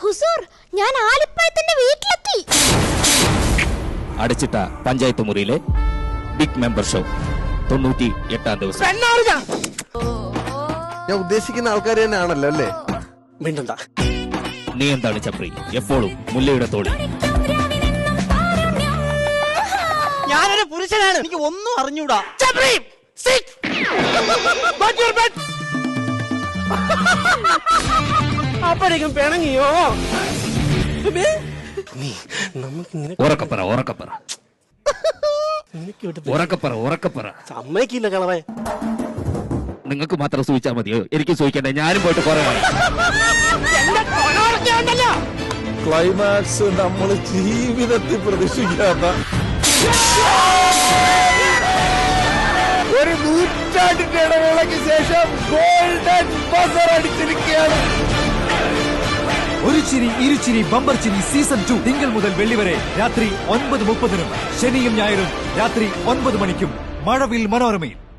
ഹുസൂർ ഞാൻ ആലിപ്പഴത്തിന്റെ വീട്ടിലെത്തി. അടച്ചിട്ട പഞ്ചായത്ത് മുറിയിലെ ബിഗ് മെമ്പർ ഷോ തൊണ്ണൂറ്റി എട്ടാം ദിവസം ഞാൻ ഉദ്ദേശിക്കുന്ന ആൾക്കാർ തന്നെ ആണല്ലോ അല്ലേ? മിണ്ടണ്ട. നീ എന്താണ് ചപ്രി? എപ്പോഴും മുല്ലയുടെ തോളി. ഞാനൊരു പുരുഷനാണ്. എനിക്ക് ഒന്നും അറിഞ്ഞൂടാ. അപ്പോഴേക്കും പിണങ്ങിയോ? നീ നമുക്ക് ഉറക്കപ്പറ ഉറക്കപ്പറ ഉറക്കപ്പറ ഉറക്കപ്പറ സമ്മതിക്കില്ല കളവേ. നിങ്ങൾക്ക് മാത്രം സൂചിച്ചാൽ മതിയോ എനിക്ക് ചോദിക്കണ്ട ഞാനും പോയിട്ട് കുറെ. ക്ലൈമാക്സ് നമ്മൾ ജീവിതത്തിൽ പ്രതീക്ഷിക്കാത്ത ഒരു നൂറ്റാണ്ടിന്റെ ഇടവേളയ്ക്ക് ശേഷം ഗോൾഡൻ ബസർ അടിച്ചിരിക്കുകയാണ്. ഒരു ചിരി ഇരുചിരി ബമ്പർ ചിരി സീസൺ ടു തിങ്കൾ മുതൽ വെള്ളി വരെ രാത്രി ഒൻപത് മുപ്പതിനും ശനിയും ഞായറും രാത്രി ഒൻപത് മണിക്കും മഴവിൽ മനോരമയിൽ.